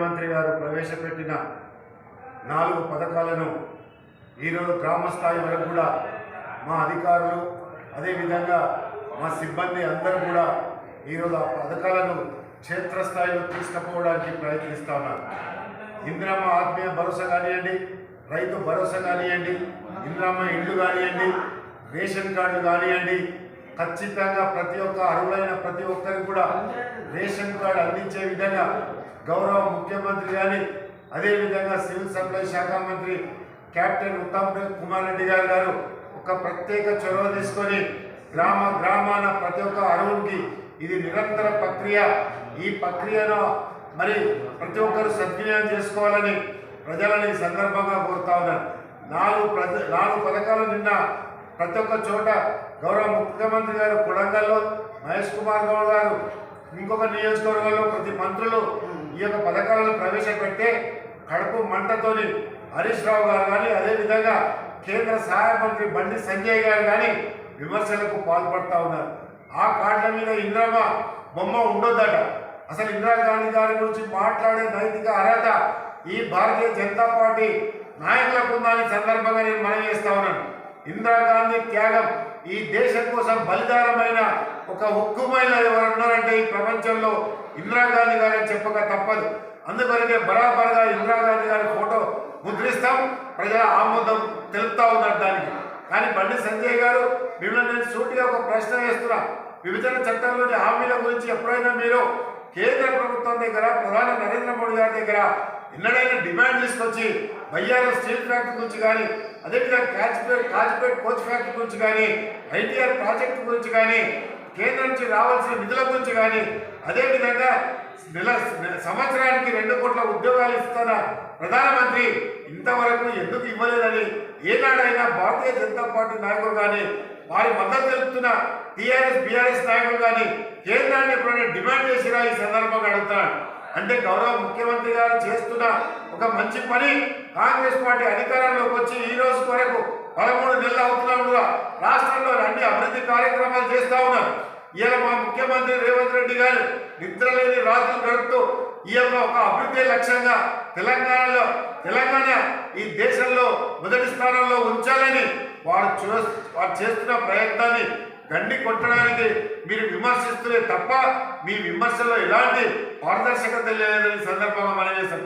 ముఖ్యమంత్రి గారు ప్రవేశపెట్టిన నాలుగు పథకాలను ఈరోజు గ్రామ స్థాయి వరకు కూడా మా అధికారులు అదేవిధంగా మా సిబ్బంది అందరూ కూడా ఈరోజు ఆ పథకాలను క్షేత్రస్థాయిలో తీసుకుపోవడానికి ప్రయత్నిస్తా ఉన్నారు. ఇందిరమ్మ ఆత్మీయ భరోసా కానివ్వండి రైతు భరోసా కానివ్వండి ఇందిరమ్మ ఇండ్లు కానివ్వండి రేషన్ కార్డు కానివ్వండి ఖచ్చితంగా ప్రతి ఒక్క అర్హులైన ప్రతి ఒక్కరికి కూడా రేషన్ కార్డు అందించే విధంగా గౌరవ ముఖ్యమంత్రి కానీ అదేవిధంగా సివిల్ సప్లై శాఖ మంత్రి కెప్టెన్ ఉత్తమ్ కుమార్ రెడ్డి గారు గారు ఒక ప్రత్యేక చొరవ తీసుకొని గ్రామ గ్రామాన ప్రతి ఒక్క అర్హునికి ఇది నిరంతర ప్రక్రియ. ఈ ప్రక్రియను మరి ప్రతి ఒక్కరు సద్వినియోగం చేసుకోవాలని ప్రజలని ఈ సందర్భంగా కోరుతా ఉన్నాను. నాలుగు ప్రజ నాలుగు పథకాలు నిన్న ప్రతి ఒక్క చోట గౌరవ ముఖ్యమంత్రి గారు కొడంగల్లో మహేష్ కుమార్ గౌడ్ గారు ఇంకొక నియోజకవర్గంలో ప్రతి మంత్రులు ఈ యొక్క పథకాలను ప్రవేశపెడితే కడుపు మంటతోని హరీష్ రావు గారు కానీ అదేవిధంగా కేంద్ర సహాయ మంత్రి బండి సంజయ్ గారు కానీ విమర్శలకు పాల్పడతా ఉన్నారు. ఆ కార్డుల మీద ఇంద్రమ్మ బొమ్మ ఉండొద్దట. అసలు ఇందిరాగాంధీ గారి గురించి మాట్లాడే నైతిక అర్హత ఈ భారతీయ జనతా పార్టీ నాయకులకు ఉందని సందర్భంగా నేను మనం చేస్తా ఉన్నాను. ఇందిరాగాంధీ త్యాగం ఈ దేశం కోసం బలిదానమైన ఒక ఉక్కు మహిళ ఎవరు ఉన్నారంటే ఈ ప్రపంచంలో ఇందిరాగాంధీ గారని చెప్పక తప్పదు. అందుకనే బరాబర్గా ఇందిరాగాంధీ గారి ఫోటో ముద్రిస్తాం ప్రజల ఆమోదం తెలుపుతా ఉన్నారు దానికి. కానీ బండి సంజయ్ గారు మిమ్మల్ని నేను సూటిగా ఒక ప్రశ్న వేస్తున్నా. విభజన చట్టంలోని హామీల గురించి ఎప్పుడైనా మీరు కేంద్ర ప్రభుత్వం దగ్గర ప్రధాని నరేంద్ర మోడీ గారి దగ్గర ఎన్నడైనా డిమాండ్ తీసుకొచ్చి బయ్యారం స్టీల్ ఫ్యాక్టరీ గురించి కానీ అదేవిధంగా కాచిపేట్ కాచిపేట్ కోచ్ ఫ్యాక్టరీ గురించి కానీ ఐటీఆర్ ప్రాజెక్టు గురించి కానీ కేంద్రం నుంచి రావాల్సిన నిధుల గురించి కానీ అదేవిధంగా నెల సంవత్సరానికి రెండు కోట్ల ఉద్యోగాలు ఇస్తున్న ప్రధానమంత్రి ఇంతవరకు ఎందుకు ఇవ్వలేదని ఏనాడైనా భారతీయ జనతా పార్టీ నాయకులు కానీ వారి మద్దతు తెలుపుతున్న టీఆర్ఎస్ బీఆర్ఎస్ నాయకులు కానీ కేంద్రాన్ని ఎప్పుడైనా డిమాండ్ చేసినా ఈ సందర్భంగా అడుగుతున్నాడు అంటే గౌరవ ముఖ్యమంత్రి గారు చేస్తున్న ఒక మంచి పని కాంగ్రెస్ పార్టీ అధికారంలోకి వచ్చి ఈ వరకు పదమూడు నెలలు అవుతున్నా కూడా రాష్ట్రంలో అన్ని అభివృద్ధి కార్యక్రమాలు చేస్తా ఉన్నారు. ఇవాళ మా ముఖ్యమంత్రి రేవంత్ రెడ్డి గారు నిద్రలేని రాత్రులు గడుపుతూ ఈ యొక్క ఒక అభివృద్ధి లక్ష్యంగా తెలంగాణలో తెలంగాణ ఈ దేశంలో మొదటి స్థానంలో ఉంచాలని వారు చూ వారు చేస్తున్న ప్రయత్నాన్ని గండి కొట్టడానికి మీరు విమర్శిస్తులే తప్ప మీ విమర్శలో ఎలాంటి పారదర్శకత లేదని సందర్భంగా మనం చేస్తాం